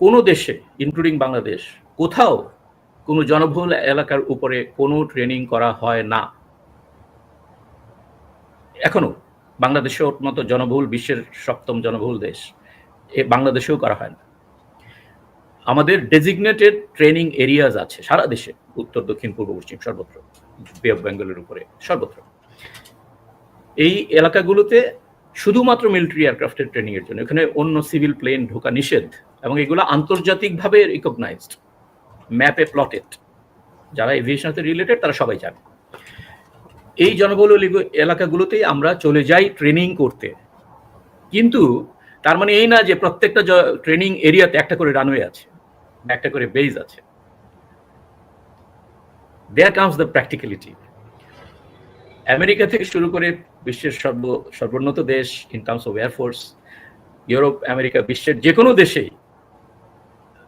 কোনো দেশে ইনক্লুডিং বাংলাদেশ, কোথাও কোনো জনবহুল এলাকার উপরে কোনো ট্রেনিং করা হয় না। এখনও বাংলাদেশের মতো জনবহুল, বিশ্বের সপ্তম জনবহুল দেশ, এ বাংলাদেশেও করা হয় না। আমাদের ডেজিগনেটেড ট্রেনিং এরিয়াজ আছে সারা দেশে, উত্তর, দক্ষিণ, পূর্ব, পশ্চিম, সর্বত্র বে অফ বেঙ্গলের উপরে, সর্বত্র। এই এলাকাগুলোতে শুধুমাত্র মিলিটারি এয়ারক্রাফটের ট্রেনিং এর জন্য, এখানে অন্য সিভিল প্লেন ঢোকা নিষেধ। এবং এগুলো আন্তর্জাতিকভাবে রিকগনাইজড ম্যাপে প্লটেড যারা এভিয়েশন সাথে রিলেটেড তারা সবাই জানে। এই জনবহুল এলাকাগুলোতেই আমরা চলে যাই ট্রেনিং করতে। কিন্তু তার মানে এই না যে প্রত্যেকটা ট্রেনিং এরিয়াতে একটা করে রানওয়ে আছে, একটা করে বেজ আছে। There comes the practicality America থেকে শুরু করে বিশ্বের সর্ব সর্বোন্নত দেশ in terms of air force Europe America বিশ্বের যে কোনো দেশেই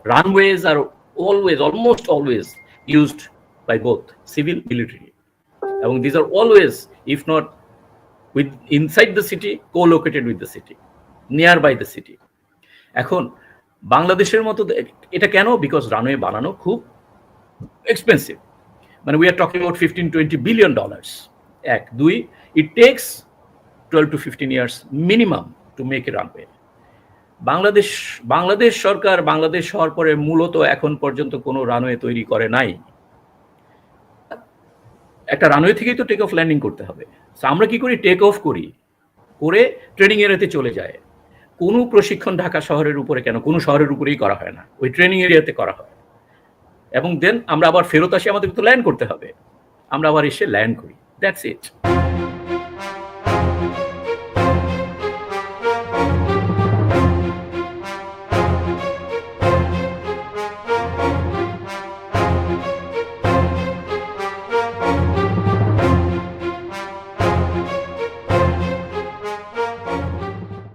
runways are always almost always used by both civil military এবং these are always if not with inside the city co located with the city near by the city এখন বাংলাদেশের মতো দে- এটা কেন বিকজ রানওয়ে বানানো খুব এক্সপেন্সিভ মানে we are talking about fifteen twenty billion dollars এক দুই it takes twelve to fifteen years minimum to make a runway Bangladesh Bangladesh সরকার বাংলাদেশ হওয়ার পরে মূলত এখন পর্যন্ত কোনো রানওয়ে তৈরি করে নাই। একটা রানওয়ে থেকেই তো টেক অফ ল্যান্ডিং করতে হবে। আমরা কি করি? টেক অফ করি। করে ট্রেনিং এরিয়াতে চলে যায়। কোনো প্রশিক্ষণ ঢাকা শহরের উপরে কেন? কোনো শহরের উপরেই করা হয় না। ওই ট্রেনিং এরিয়াতে করা হয়। এবং দেন আমরা আবার ফেরত আসি আমাদের তো ল্যান্ড করতে হবে। আমরা আবার এসে ল্যান্ড করি। That's it